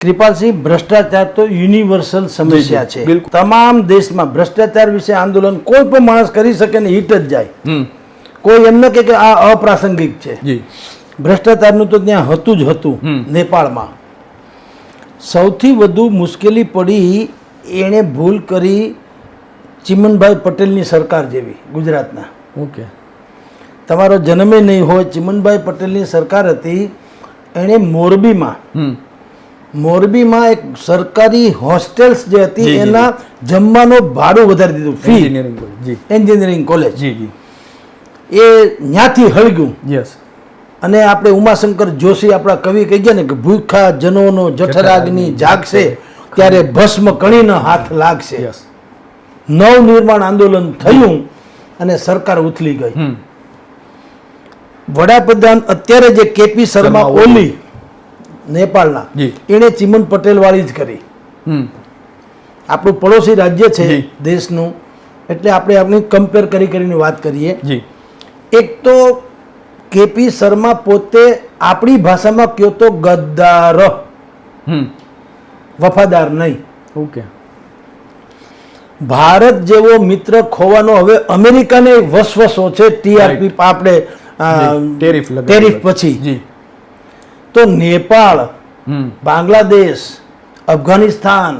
કૃપાલસિંહ ભ્રષ્ટાચાર તો યુનિવર્સલ સમસ્યા છે. તમામ દેશમાં ભ્રષ્ટાચાર વિશે આંદોલન કોઈ પણ માણસ કરી શકે ને હિટ જ જાય. કોઈ એમ ન કે આ અપ્રાસંગિક છે. ભ્રષ્ટાચારનું તો ત્યાં હતું જ હતું નેપાળમાં. સૌથી વધુ મુશ્કેલી પડી એણે ભૂલ કરી ચિમનભાઈ પટેલની સરકાર જેવી ગુજરાતના. ઓકે. તમારો જન્મે નહીં હોય ચિમનભાઈ પટેલની સરકાર હતી એણે મોરબીમાં મોરબીમાં એક સરકારી હોસ્ટેલ્સ જે હતી એના જમવાનું ભાડું વધારી દીધું ફી. Engineering engineering college. જી જી. એ ત્યાંથી હળગ્યું. યસ. અને આપણે ઉમાશંકર જોશી આપણા કવિ કહી ગયા ને કે ભૂખા જનોનો જઠરાગની જાગશે ત્યારે ભસ્મ કણીનો હાથ લાગશે. યસ. નવ નિર્માણ આંદોલન થયું અને સરકાર ઉથલી ગઈ. વડાપ્રધાન અત્યારે જે કેપી શર્મા ઓલી. નેપાળના. એણે ચિમન પટેલવાળી જ કરી. હમ. આપણું પડોશી રાજ્ય છે દેશનું. એટલે આપણે આપણી કમ્પેર કરી કરીને વાત કરીએ. જી. એક તો કેપી શર્મા પોતે આપણી ભાષામાં કયો તો ગદ્દાર. હમ. વફાદાર નહીં. ઓકે. ભારત જેવો મિત્ર ખોવાનો હવે અમેરિકાને વસવસો છે. ટીઆરપી આપણે ટેરિફ ટેરિફ પછી. તો નેપાળ બાંગ્લાદેશ અફઘાનિસ્તાન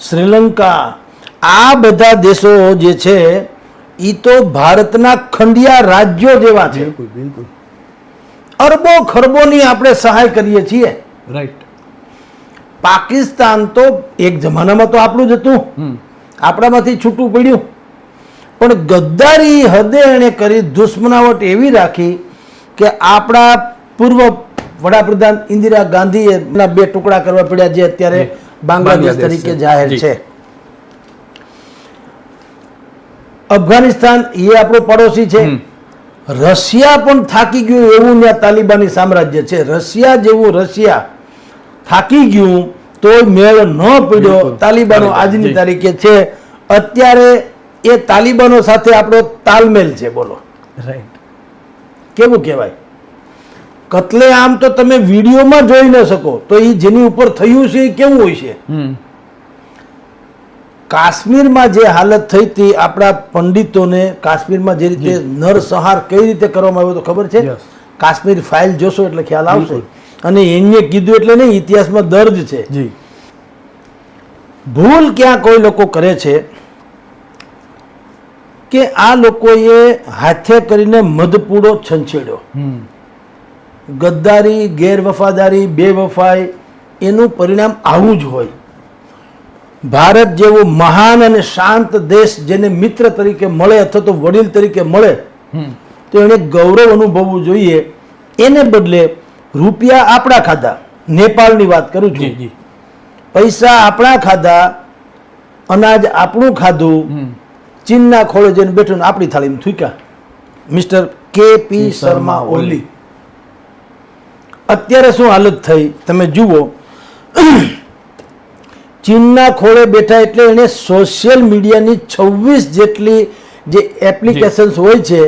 શ્રીલંકા આ બધા દેશો જે છે એ તો ભારતના ખંડિયા રાજ્યો જેવા છે. બિલકુલ અરબો ખરબોની આપણે સહાય કરીએ છીએ. રાઈટ પાકિસ્તાન તો એક જમાનામાં તો આપણું જ હતું. આપણામાંથી છૂટું પડ્યું. પણ ગદ્દારી હદે એણે કરી દુશ્મનાવટ એવી રાખી કે આપણા પૂર્વ વડાપ્રધાન ઇન્દિરા ગાંધીએ બે ટુકડા કરવા પડ્યા જે અત્યારે બાંગ્લાદેશ તરીકે જાહેર છે. અફઘાનિસ્તાન એ આપણો પડોશી છે. રશિયા પણ થાકી ગયું એવું ત્યાં તાલિબાની સામ્રાજ્ય છે. રશિયા જેવું રશિયા થાકી ગયું તો મેળ ન પડ્યો. તાલિબાનો આજની તારીખે છે. અત્યારે એ તાલિબાનો સાથે આપણો તાલમેલ છે. બોલો. રાઈટ કેવું કહેવાય? કતલે આમ તો તમે વિડીયોમાં જોઈ ન શકો. તો એ જેની ઉપર થયું છે એ કેવું હોય છે? હમ. કાશ્મીરમાં જે હાલત થઈ હતી આપણા પંડિતોને કાશ્મીરમાં જે રીતે નરસંહાર કઈ રીતે કરવામાં આવ્યો તો ખબર છે? કાશ્મીર ફાઇલ જોશો એટલે ખ્યાલ આવશે. અને એને કીધું એટલે નહીં ઇતિહાસમાં દર્જ છે. ભૂલ ક્યાં કોઈ લોકો કરે છે કે આ લોકોએ હાથે કરીને મધપૂડો છંછેડ્યો? હમ. ગદ્દારી ગેરવફાદારી બેવફાઈ એનું પરિણામ આવું જ હોય. ભારત જેવો મહાન અને શાંત દેશ જેને મિત્ર તરીકે મળે અથવા તો વડીલ તરીકે મળે તો એને ગૌરવ અનુભવવું જોઈએ. એને બદલે રૂપિયા આપણા ખાધા. નેપાળની વાત કરું જી છું પૈસા આપણા ખાધા અનાજ આપણું ખાધું ચીનના ખોળે જઈને બેઠું આપણી થાળીમાં થૂક્યા. મિસ્ટર કે પી શર્મા ઓલી. અત્યારે શું હાલત થઈ? તમે જુઓ. ચીનના ખોળે બેઠા એટલે એને સોશિયલ મીડિયાની છવ્વીસ જેટલી જે એપ્લિકેશન્સ હોય છે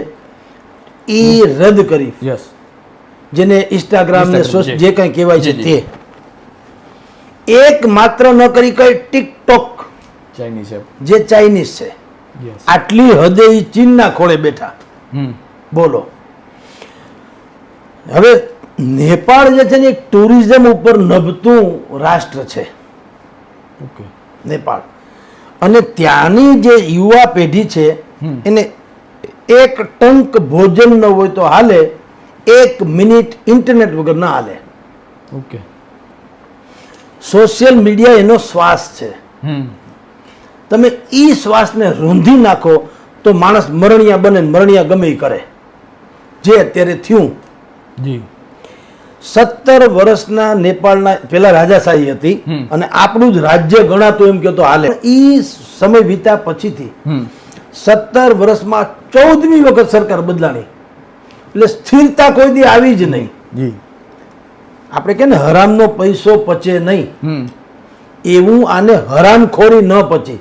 એ રદ કરી. યસ જેને ઇન્સ્ટાગ્રામ ને જે. કંઈ કહેવાય છે તે. એક માત્ર ન કરી કઈ ટિકટોક ચાઇનીઝ જે ચાઇનીઝ છે. આટલી હદે એ ચીનના ખોળે બેઠા. બોલો. હવે નેપાળ જે છે ને એક ટુરિઝમ ઉપર નભતું રાષ્ટ્ર છે. નેપાળ. અને ત્યાંની જે યુવા પેઢી છે એને એક ટંક ભોજન ન હોય તો હાલે એક મિનિટ ઇન્ટરનેટ વગર ના હાલે. ઓકે. સોશિયલ મીડિયા એનો શ્વાસ છે. તમે એ શ્વાસને રૂંધી નાખો તો માણસ મરણિયા બને મરણિયા ગમે એ કરે. જે અત્યારે થયું. જી. સત્તર વર્ષના નેપાળના પેલા રાજાશાહી હતી અને આપણું જ રાજ્ય ગણાતું એમ કહેતો હાલે. એ સમય વીત્યા પછીથી સત્તર વર્ષમાં ચૌદમી વખત સરકાર બદલાણી. એટલે સ્થિરતા કોઈ દી આવી જ નહીં. આપણે કે ને હરામનો પૈસો પચે નહીં. એવું આને હરામખોરી ન પચી.